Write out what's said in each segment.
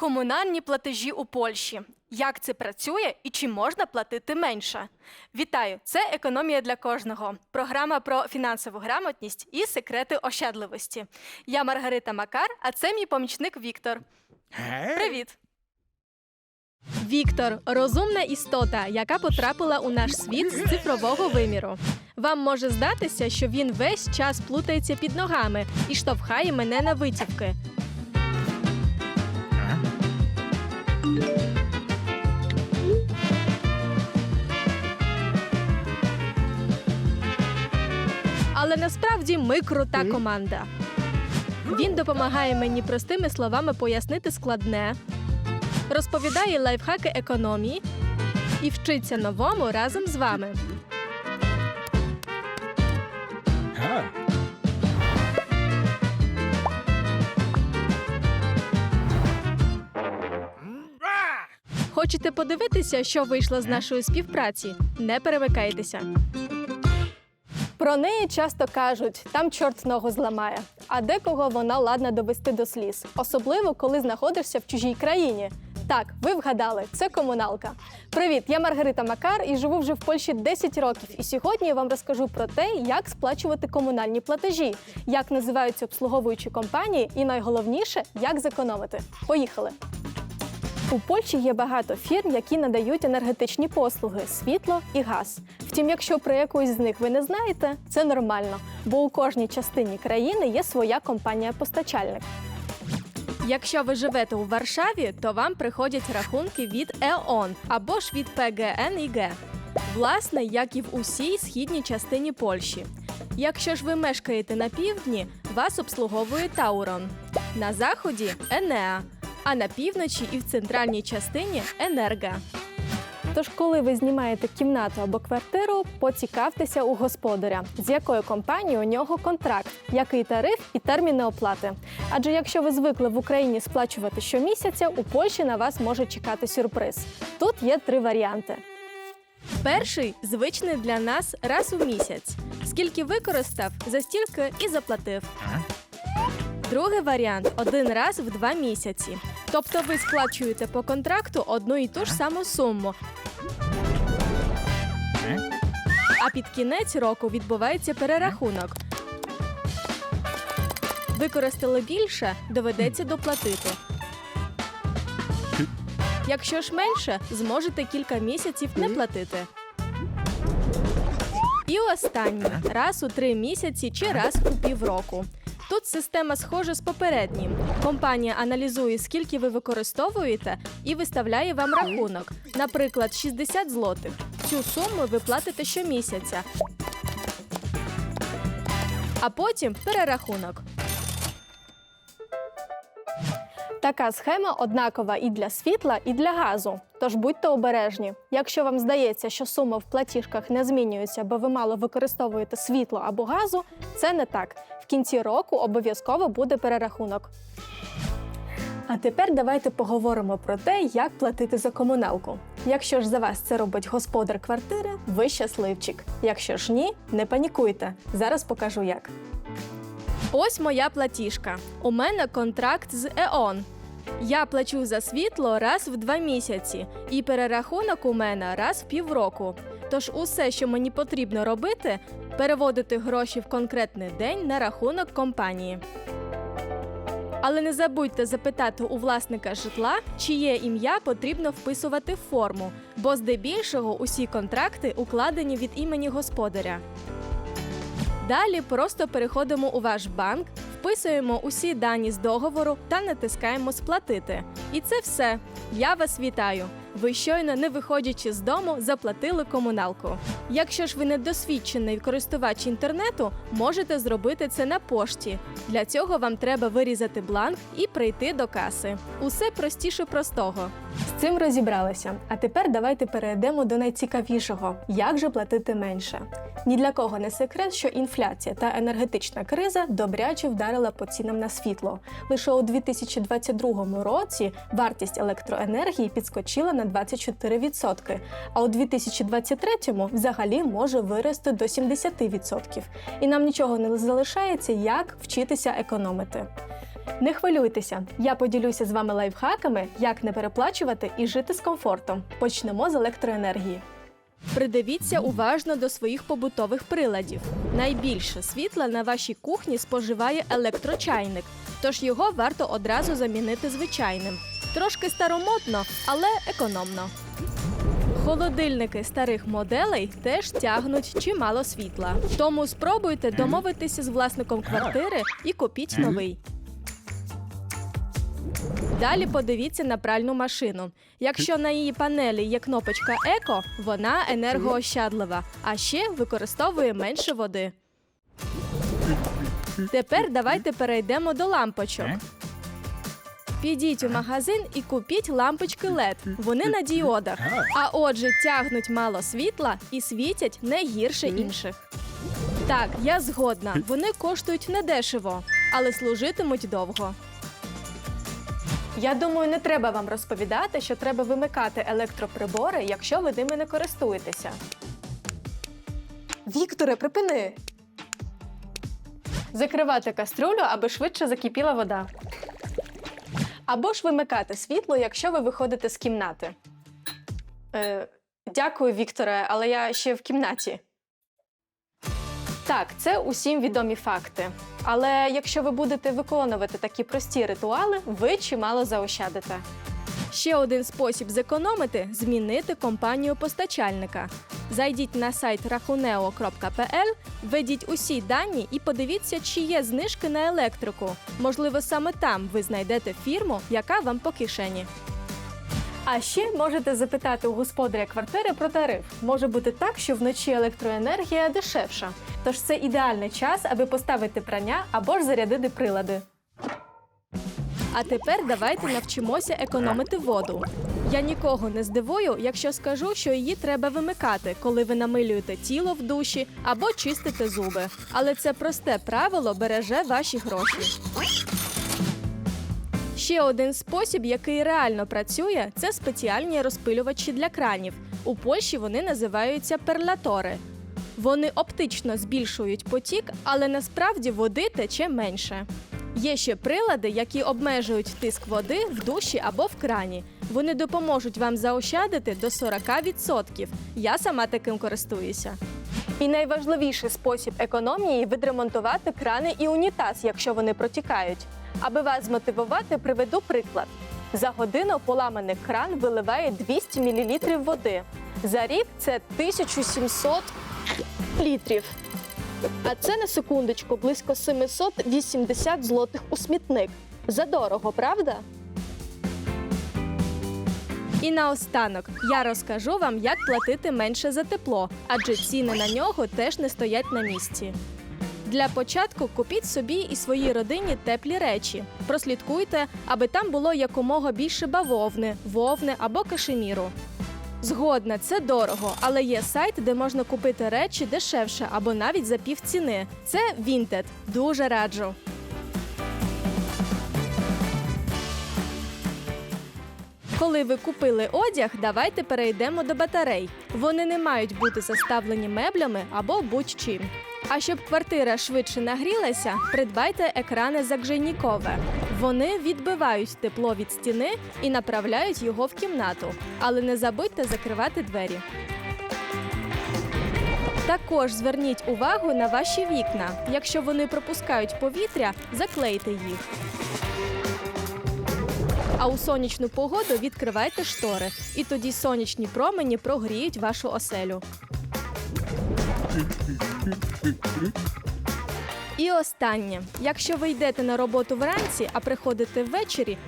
Комунальні платежі у Польщі. Як це працює і чи можна платити менше? Вітаю! Це економія для кожного. Програма про фінансову грамотність і секрети ощадливості. Я Маргарита Макар, а це мій помічник Віктор. Привіт! Віктор розумна істота, яка потрапила у наш світ з цифрового виміру. Вам може здатися, що він весь час плутається під ногами і штовхає мене на витівки. Але насправді ми крута команда. Він допомагає мені простими словами пояснити складне, розповідає лайфхаки економії і вчиться новому разом з вами. Хочете подивитися, що вийшло з нашої співпраці? Не перемикайтеся. Про неї часто кажуть, там чорт ногу зламає, а декого вона ладна довести до сліз, особливо коли знаходишся в чужій країні. Так, ви вгадали, це комуналка. Привіт, я Маргарита Макар і живу вже в Польщі 10 років. І сьогодні я вам розкажу про те, як сплачувати комунальні платежі, як називаються обслуговуючі компанії, і найголовніше, як зекономити. Поїхали! У Польщі є багато фірм, які надають енергетичні послуги світло і газ. Втім, якщо про якусь з них ви не знаєте, це нормально, бо у кожній частині країни є своя компанія-постачальник. Якщо ви живете у Варшаві, то вам приходять рахунки від ЕОН або ж від ПГНІГ. Власне, як і в усій східній частині Польщі. Якщо ж ви мешкаєте на півдні, вас обслуговує Таурон, на заході Енеа, а на півночі і в центральній частині Енерга. Тож, коли ви знімаєте кімнату або квартиру, поцікавтеся у господаря, з якою компанією у нього контракт, який тариф і терміни оплати. Адже якщо ви звикли в Україні сплачувати щомісяця, у Польщі на вас може чекати сюрприз. Тут є три варіанти. Перший звичний для нас раз у місяць. Скільки використав, за стільки і заплатив. Другий варіант один раз в два місяці. Тобто ви сплачуєте по контракту одну і ту ж саму суму. А під кінець року відбувається перерахунок. Використали більше, доведеться доплатити. Якщо ж менше, зможете кілька місяців не платити. І останнє раз у три місяці чи раз у півроку. Тут система схожа з попереднім. Компанія аналізує, скільки ви використовуєте, і виставляє вам рахунок. Наприклад, 60 злотих. Цю суму ви платите щомісяця. А потім перерахунок. Така схема однакова і для світла, і для газу. Тож будьте обережні. Якщо вам здається, що сума в платіжках не змінюється, бо ви мало використовуєте світло або газу, це не так. В кінці року обов'язково буде перерахунок. А тепер давайте поговоримо про те, як платити за комуналку. Якщо ж за вас це робить господар квартири, ви щасливчик. Якщо ж ні, не панікуйте. Зараз покажу як. Ось моя платіжка. У мене контракт з ЕОН. Я плачу за світло раз в два місяці, і перерахунок у мене раз в півроку. Тож усе, що мені потрібно робити, переводити гроші в конкретний день на рахунок компанії. Але не забудьте запитати у власника житла, чиє ім'я потрібно вписувати в форму, бо здебільшого усі контракти укладені від імені господаря. Далі просто переходимо у ваш банк, вписуємо усі дані з договору та натискаємо Сплатити. І це все. Я вас вітаю. Ви щойно, не виходячи з дому, заплатили комуналку. Якщо ж ви не досвідчений користувач інтернету, можете зробити це на пошті. Для цього вам треба вирізати бланк і прийти до каси. Усе простіше простого. З цим розібралися. А тепер давайте перейдемо до найцікавішого: як же платити менше. Ні для кого не секрет, що інфляція та енергетична криза добряче вдарила по цінам на світло. Лише у 2022 році вартість електроенергії підскочила на 24%, а у 2023 взагалі може вирости до 70%. І нам нічого не залишається, як вчитися економити. Не хвилюйтеся, я поділюся з вами лайфхаками, як не переплачувати і жити з комфортом. Почнемо з електроенергії. Придивіться уважно до своїх побутових приладів. Найбільше світла на вашій кухні споживає електрочайник, тож його варто одразу замінити звичайним. Трошки старомодно, але економно. Холодильники старих моделей теж тягнуть чимало світла. Тому спробуйте домовитися з власником квартири і купіть новий. Далі подивіться на пральну машину. Якщо на її панелі є кнопочка Еко, вона енергоощадлива, а ще використовує менше води. Тепер давайте перейдемо до лампочок. Підіть у магазин і купіть лампочки LED. Вони на діодах. А отже, тягнуть мало світла і світять не гірше інших. Так, я згодна. Вони коштують недешево, але служитимуть довго. Я думаю, не треба вам розповідати, що треба вимикати електроприбори, якщо ви ними не користуєтеся. Вікторе, припини. Закривати каструлю, аби швидше закипіла вода. Або ж вимикати світло, якщо ви виходите з кімнати. Е, дякую, Вікторе, але я ще в кімнаті. Так, це усім відомі факти. Але якщо ви будете виконувати такі прості ритуали, ви чимало заощадите. Ще один спосіб зекономити змінити компанію постачальника. Зайдіть на сайт rachuneo.pl, введіть усі дані і подивіться, чи є знижки на електрику. Можливо, саме там ви знайдете фірму, яка вам по кишені. А ще можете запитати у господаря квартири про тариф. Може бути так, що вночі електроенергія дешевша. Тож це ідеальний час, аби поставити прання або ж зарядити прилади. А тепер давайте навчимося економити воду. Я нікого не здивую, якщо скажу, що її треба вимикати, коли ви намилюєте тіло в душі або чистите зуби. Але це просте правило береже ваші гроші. Ще один спосіб, який реально працює, це спеціальні розпилювачі для кранів. У Польщі вони називаються перлатори. Вони оптично збільшують потік, але насправді води тече менше. Є ще прилади, які обмежують тиск води в душі або в крані. Вони допоможуть вам заощадити до 40%. Я сама таким користуюся. І найважливіший спосіб економії відремонтувати крани і унітаз, якщо вони протікають. Аби вас змотивувати, приведу приклад. За годину поламаний кран виливає 200 мл води. За рік це 1700 літрів. А це на секундочку близько 780 злотих у смітник. Задорого, правда? І наостанок я розкажу вам, як платити менше за тепло, адже ціни на нього теж не стоять на місці. Для початку купіть собі і своїй родині теплі речі. Прослідкуйте, аби там було якомога більше бавовни, вовни або кашеміру. Згодна, це дорого, але є сайт, де можна купити речі дешевше або навіть за півціни. Це Vinted. Дуже раджу. Коли ви купили одяг, давайте перейдемо до батарей. Вони не мають бути заставлені меблями або будь-чим. А щоб квартира швидше нагрілася, придбайте екрани Загжейнікове. Вони відбивають тепло від стіни і направляють його в кімнату. Але не забудьте закривати двері. Також зверніть увагу на ваші вікна. Якщо вони пропускають повітря, заклейте їх. А у сонячну погоду відкривайте штори, і тоді сонячні промені прогріють вашу оселю. І останнє: якщо ви йдете на роботу вранці, а приходите ввечері,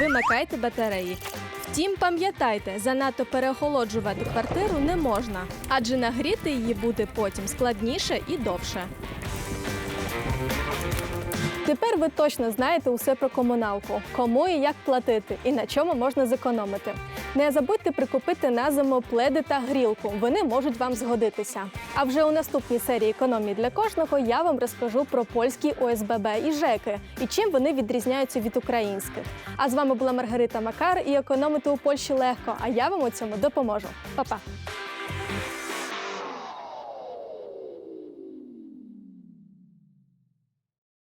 вимикайте батареї. Втім, пам'ятайте, занадто переохолоджувати квартиру не можна, адже нагріти її буде потім складніше і довше. Тепер ви точно знаєте усе про комуналку, кому і як платити, і на чому можна зекономити. Не забудьте прикупити на зиму пледи та грілку. Вони можуть вам згодитися. А вже у наступній серії економії для кожного я вам розкажу про польські ОСББ і ЖЕКи і чим вони відрізняються від українських. А з вами була Маргарита Макар і економити у Польщі легко. А я вам у цьому допоможу. Па-па!